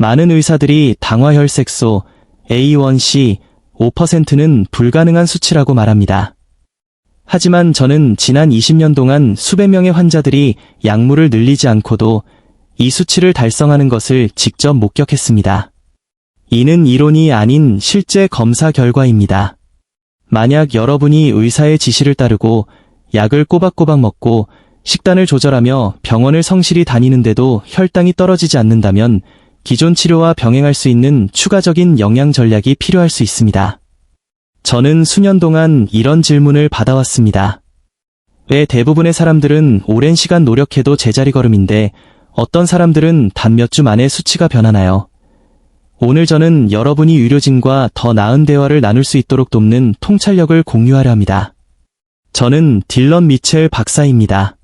많은 의사들이 당화혈색소 A1C 5%는 불가능한 수치라고 말합니다. 하지만 저는 지난 20년 동안 수백 명의 환자들이 약물을 늘리지 않고도 이 수치를 달성하는 것을 직접 목격했습니다. 이는 이론이 아닌 실제 검사 결과입니다. 만약 여러분이 의사의 지시를 따르고 약을 꼬박꼬박 먹고 식단을 조절하며 병원을 성실히 다니는데도 혈당이 떨어지지 않는다면 기존 치료와 병행할 수 있는 추가적인 영양 전략이 필요할 수 있습니다. 저는 수년 동안 이런 질문을 받아왔습니다. 왜 대부분의 사람들은 오랜 시간 노력해도 제자리 걸음인데 어떤 사람들은 단 몇 주 만에 수치가 변하나요? 오늘 저는 여러분이 의료진과 더 나은 대화를 나눌 수 있도록 돕는 통찰력을 공유하려 합니다. 저는 딜런 미첼 박사입니다.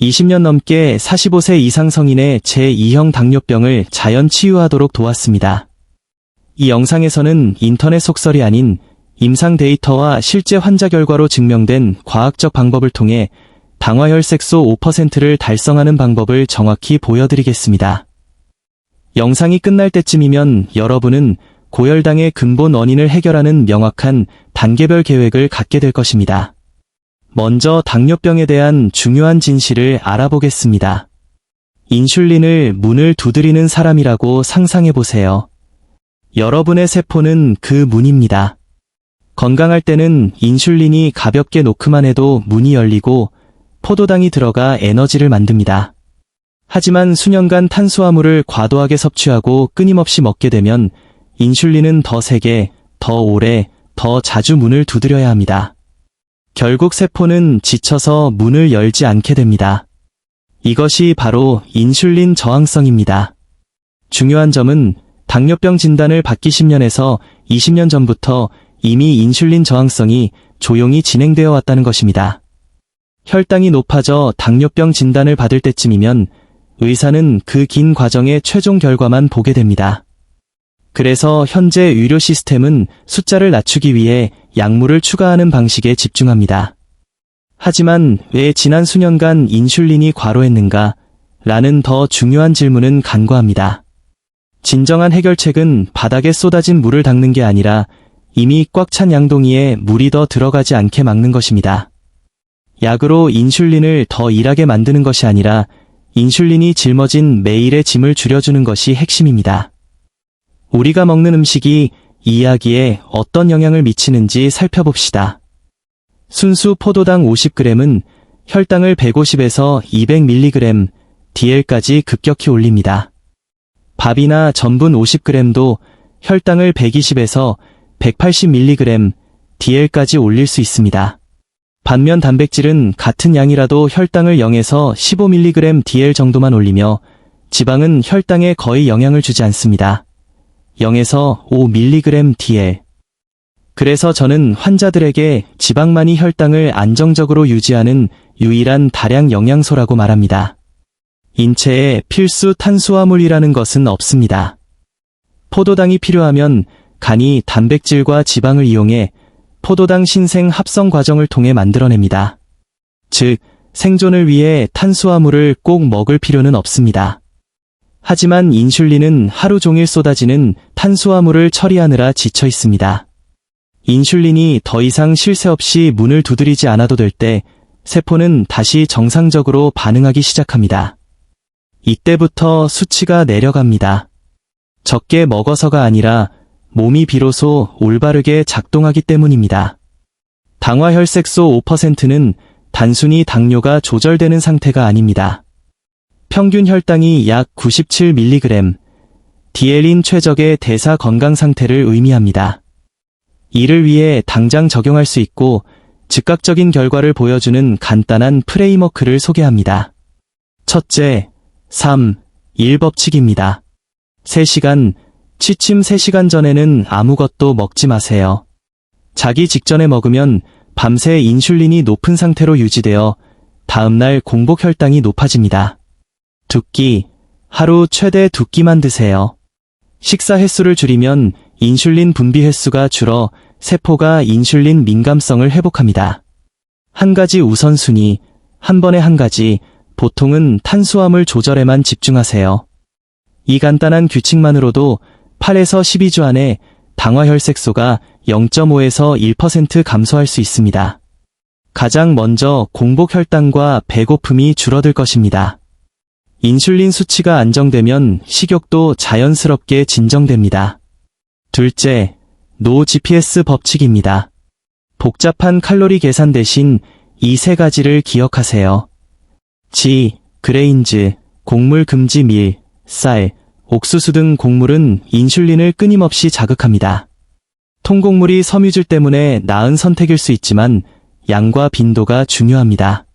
20년 넘게 45세 이상 성인의 제2형 당뇨병을 자연 치유하도록 도왔습니다. 이 영상에서는 인터넷 속설이 아닌 임상 데이터와 실제 환자 결과로 증명된 과학적 방법을 통해 당화혈색소 5%를 달성하는 방법을 정확히 보여드리겠습니다. 영상이 끝날 때쯤이면 여러분은 고혈당의 근본 원인을 해결하는 명확한 단계별 계획을 갖게 될 것입니다. 먼저 당뇨병에 대한 중요한 진실을 알아보겠습니다. 인슐린을 문을 두드리는 사람이라고 상상해 보세요. 여러분의 세포는 그 문입니다. 건강할 때는 인슐린이 가볍게 놓기만 해도 문이 열리고 포도당이 들어가 에너지를 만듭니다. 하지만 수년간 탄수화물을 과도하게 섭취하고 끊임없이 먹게 되면 인슐린은 더 세게, 더 오래, 더 자주 문을 두드려야 합니다. 결국 세포는 지쳐서 문을 열지 않게 됩니다. 이것이 바로 인슐린 저항성입니다. 중요한 점은 당뇨병 진단을 받기 10년에서 20년 전부터 이미 인슐린 저항성이 조용히 진행되어 왔다는 것입니다. 혈당이 높아져 당뇨병 진단을 받을 때쯤이면 의사는 그 긴 과정의 최종 결과만 보게 됩니다. 그래서 현재 의료 시스템은 숫자를 낮추기 위해 약물을 추가하는 방식에 집중합니다. 하지만 왜 지난 수년간 인슐린이 과로했는가? 라는 더 중요한 질문은 간과합니다. 진정한 해결책은 바닥에 쏟아진 물을 닦는 게 아니라 이미 꽉 찬 양동이에 물이 더 들어가지 않게 막는 것입니다. 약으로 인슐린을 더 일하게 만드는 것이 아니라 인슐린이 짊어진 매일의 짐을 줄여주는 것이 핵심입니다. 우리가 먹는 음식이 이 이야기에 어떤 영향을 미치는지 살펴봅시다. 순수 포도당 50g은 혈당을 150에서 200mg, DL까지 급격히 올립니다. 밥이나 전분 50g도 혈당을 120에서 180mg, DL까지 올릴 수 있습니다. 반면 단백질은 같은 양이라도 혈당을 0에서 15mg DL 정도만 올리며 지방은 혈당에 거의 영향을 주지 않습니다. 0에서 5mg DL. 그래서 저는 환자들에게 지방만이 혈당을 안정적으로 유지하는 유일한 다량 영양소라고 말합니다. 인체에 필수 탄수화물이라는 것은 없습니다. 포도당이 필요하면 간이 단백질과 지방을 이용해 포도당 신생 합성 과정을 통해 만들어냅니다. 즉, 생존을 위해 탄수화물을 꼭 먹을 필요는 없습니다. 하지만 인슐린은 하루 종일 쏟아지는 탄수화물을 처리하느라 지쳐 있습니다. 인슐린이 더 이상 쉴새 없이 문을 두드리지 않아도 될 때 세포는 다시 정상적으로 반응하기 시작합니다. 이때부터 수치가 내려갑니다. 적게 먹어서가 아니라 몸이 비로소 올바르게 작동하기 때문입니다. 당화혈색소 5%는 단순히 당뇨가 조절되는 상태가 아닙니다. 평균 혈당이 약 97mg, 디엘린 최적의 대사 건강 상태를 의미합니다. 이를 위해 당장 적용할 수 있고 즉각적인 결과를 보여주는 간단한 프레임워크를 소개합니다. 첫째, 3, 1법칙입니다. 3시간, 취침 3시간 전에는 아무것도 먹지 마세요. 자기 직전에 먹으면 밤새 인슐린이 높은 상태로 유지되어 다음날 공복 혈당이 높아집니다. 두 끼, 하루 최대 두 끼만 드세요. 식사 횟수를 줄이면 인슐린 분비 횟수가 줄어 세포가 인슐린 민감성을 회복합니다. 한 가지 우선순위, 한 번에 한 가지, 보통은 탄수화물 조절에만 집중하세요. 이 간단한 규칙만으로도 8에서 12주 안에 당화혈색소가 0.5에서 1% 감소할 수 있습니다. 가장 먼저 공복 혈당과 배고픔이 줄어들 것입니다. 인슐린 수치가 안정되면 식욕도 자연스럽게 진정됩니다. 둘째, 노 GPS 법칙입니다. 복잡한 칼로리 계산 대신 이 세 가지를 기억하세요. 지, 그레인즈, 곡물 금지 밀, 쌀, 옥수수 등 곡물은 인슐린을 끊임없이 자극합니다. 통곡물이 섬유질 때문에 나은 선택일 수 있지만 양과 빈도가 중요합니다.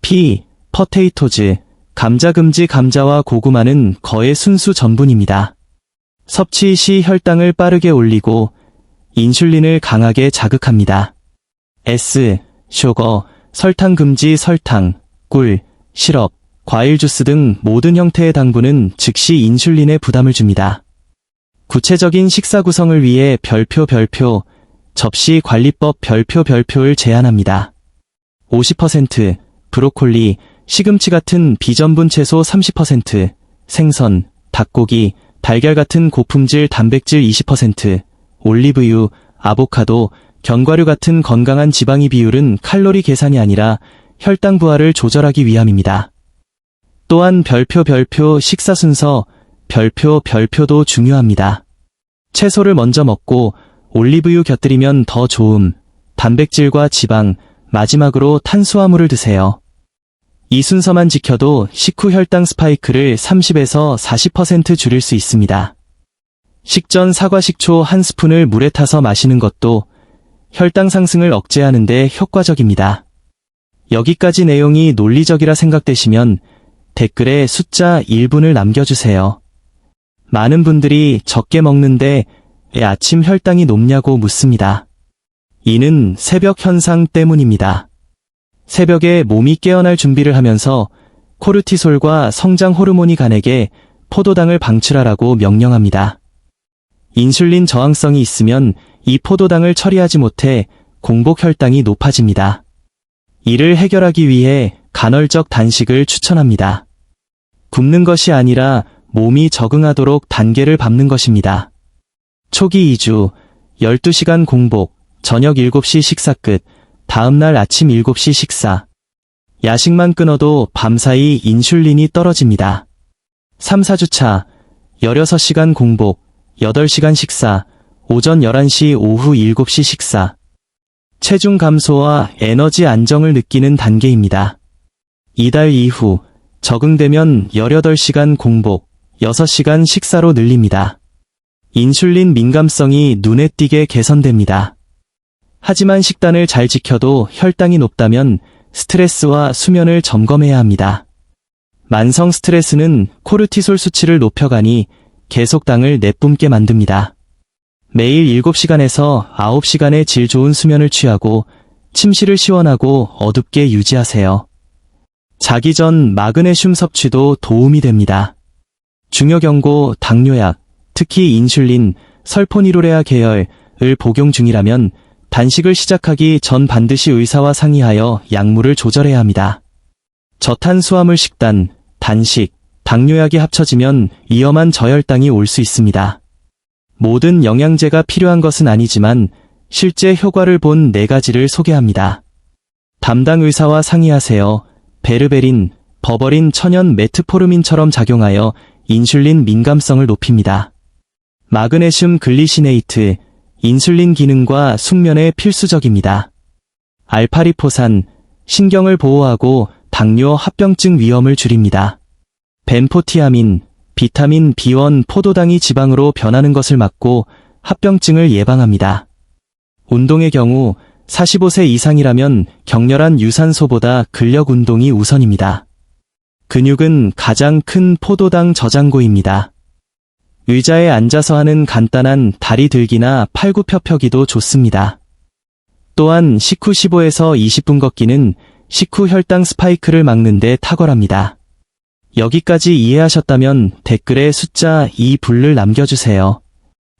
피, 퍼테이토즈, 감자 금지 감자와 고구마는 거의 순수 전분입니다. 섭취 시 혈당을 빠르게 올리고 인슐린을 강하게 자극합니다. S, 쇼거, 설탕 금지 설탕, 꿀, 시럽, 과일 주스 등 모든 형태의 당분은 즉시 인슐린에 부담을 줍니다. 구체적인 식사 구성을 위해 별표 별표, 접시 관리법 별표 별표를 제안합니다. 50% 브로콜리, 시금치 같은 비전분 채소 30%, 생선, 닭고기, 달걀 같은 고품질 단백질 20%, 올리브유, 아보카도, 견과류 같은 건강한 지방의 비율은 칼로리 계산이 아니라 혈당 부하를 조절하기 위함입니다. 또한 별표 별표 식사 순서, 별표 별표도 중요합니다. 채소를 먼저 먹고 올리브유 곁들이면 더 좋음, 단백질과 지방, 마지막으로 탄수화물을 드세요. 이 순서만 지켜도 식후 혈당 스파이크를 30에서 40% 줄일 수 있습니다. 식전 사과 식초 한 스푼을 물에 타서 마시는 것도 혈당 상승을 억제하는 데 효과적입니다. 여기까지 내용이 논리적이라 생각되시면 댓글에 숫자 1분을 남겨주세요. 많은 분들이 적게 먹는데 왜 아침 혈당이 높냐고 묻습니다. 이는 새벽 현상 때문입니다. 새벽에 몸이 깨어날 준비를 하면서 코르티솔과 성장 호르몬이 간에게 포도당을 방출하라고 명령합니다. 인슐린 저항성이 있으면 이 포도당을 처리하지 못해 공복 혈당이 높아집니다. 이를 해결하기 위해 간헐적 단식을 추천합니다. 굶는 것이 아니라 몸이 적응하도록 단계를 밟는 것입니다. 초기 2주, 12시간 공복, 저녁 7시 식사 끝, 다음날 아침 7시 식사. 야식만 끊어도 밤사이 인슐린이 떨어집니다. 3, 4주차, 16시간 공복, 8시간 식사, 오전 11시 오후 7시 식사. 체중 감소와 에너지 안정을 느끼는 단계입니다. 이달 이후 적응되면 18시간 공복, 6시간 식사로 늘립니다. 인슐린 민감성이 눈에 띄게 개선됩니다. 하지만 식단을 잘 지켜도 혈당이 높다면 스트레스와 수면을 점검해야 합니다. 만성 스트레스는 코르티솔 수치를 높여가니 계속 당을 내뿜게 만듭니다. 매일 7시간에서 9시간의 질 좋은 수면을 취하고 침실을 시원하고 어둡게 유지하세요. 자기 전 마그네슘 섭취도 도움이 됩니다. 중요 경고 당뇨약, 특히 인슐린, 설포니로레아 계열을 복용 중이라면 단식을 시작하기 전 반드시 의사와 상의하여 약물을 조절해야 합니다. 저탄수화물 식단, 단식, 당뇨약이 합쳐지면 위험한 저혈당이 올 수 있습니다. 모든 영양제가 필요한 것은 아니지만 실제 효과를 본 네 가지를 소개합니다. 담당 의사와 상의하세요. 베르베린, 버버린 천연 메트포르민처럼 작용하여 인슐린 민감성을 높입니다. 마그네슘 글리시네이트, 인슐린 기능과 숙면에 필수적입니다. 알파리포산, 신경을 보호하고 당뇨 합병증 위험을 줄입니다. 벤포티아민, 비타민 B1 포도당이 지방으로 변하는 것을 막고 합병증을 예방합니다. 운동의 경우 45세 이상이라면 격렬한 유산소보다 근력 운동이 우선입니다. 근육은 가장 큰 포도당 저장고입니다. 의자에 앉아서 하는 간단한 다리 들기나 팔굽혀펴기도 좋습니다. 또한 식후 15에서 20분 걷기는 식후 혈당 스파이크를 막는 데 탁월합니다. 여기까지 이해하셨다면 댓글에 숫자 2불을 남겨주세요.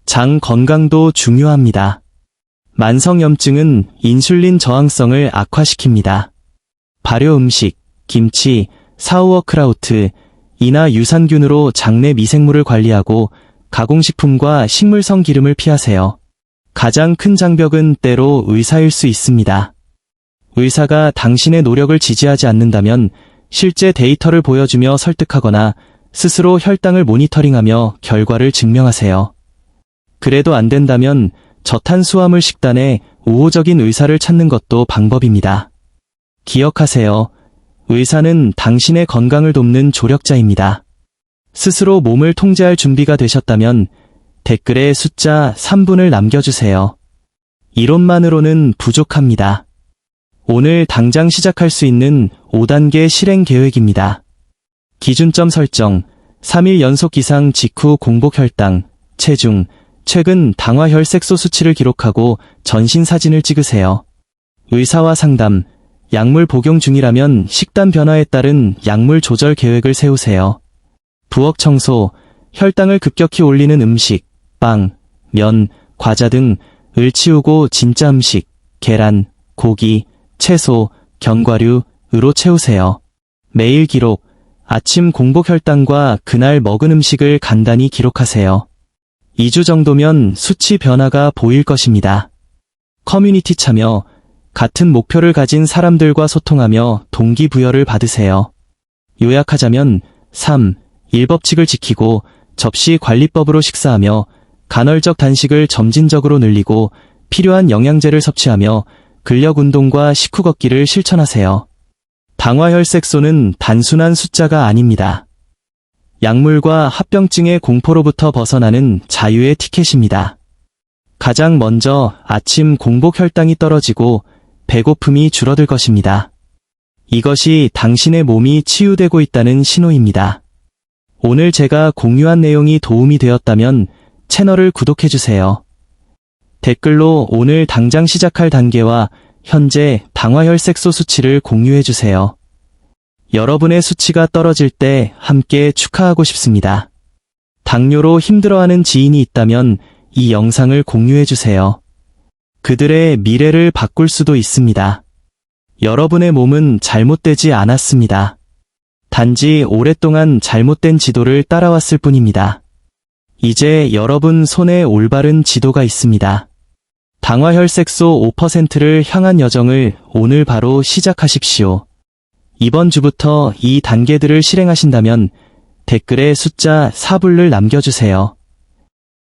장 건강도 중요합니다. 만성염증은 인슐린 저항성을 악화시킵니다. 발효 음식, 김치, 사우어크라우트, 이나 유산균으로 장내 미생물을 관리하고 가공식품과 식물성 기름을 피하세요. 가장 큰 장벽은 때로 의사일 수 있습니다. 의사가 당신의 노력을 지지하지 않는다면 실제 데이터를 보여주며 설득하거나 스스로 혈당을 모니터링하며 결과를 증명하세요. 그래도 안 된다면 저탄수화물 식단에 우호적인 의사를 찾는 것도 방법입니다. 기억하세요. 의사는 당신의 건강을 돕는 조력자입니다. 스스로 몸을 통제할 준비가 되셨다면 댓글에 숫자 3분을 남겨주세요. 이론만으로는 부족합니다. 오늘 당장 시작할 수 있는 5단계 실행 계획입니다. 기준점 설정, 3일 연속 이상 직후 공복 혈당, 체중, 최근 당화 혈색소 수치를 기록하고 전신 사진을 찍으세요. 의사와 상담, 약물 복용 중이라면 식단 변화에 따른 약물 조절 계획을 세우세요. 부엌 청소, 혈당을 급격히 올리는 음식, 빵, 면, 과자 등을 치우고 진짜 음식, 계란, 고기, 채소, 견과류으로 채우세요. 매일 기록, 아침 공복 혈당과 그날 먹은 음식을 간단히 기록하세요. 2주 정도면 수치 변화가 보일 것입니다. 커뮤니티 참여, 같은 목표를 가진 사람들과 소통하며 동기부여를 받으세요. 요약하자면 3. 일법칙을 지키고 접시 관리법으로 식사하며 간헐적 단식을 점진적으로 늘리고 필요한 영양제를 섭취하며 근력 운동과 식후 걷기를 실천하세요. 당화혈색소는 단순한 숫자가 아닙니다. 약물과 합병증의 공포로부터 벗어나는 자유의 티켓입니다. 가장 먼저 아침 공복 혈당이 떨어지고 배고픔이 줄어들 것입니다. 이것이 당신의 몸이 치유되고 있다는 신호입니다. 오늘 제가 공유한 내용이 도움이 되었다면 채널을 구독해주세요. 댓글로 오늘 당장 시작할 단계와 현재 당화혈색소 수치를 공유해주세요. 여러분의 수치가 떨어질 때 함께 축하하고 싶습니다. 당뇨로 힘들어하는 지인이 있다면 이 영상을 공유해주세요. 그들의 미래를 바꿀 수도 있습니다. 여러분의 몸은 잘못되지 않았습니다. 단지 오랫동안 잘못된 지도를 따라왔을 뿐입니다. 이제 여러분 손에 올바른 지도가 있습니다. 당화혈색소 5%를 향한 여정을 오늘 바로 시작하십시오. 이번 주부터 이 단계들을 실행하신다면 댓글에 숫자 4불을 남겨주세요.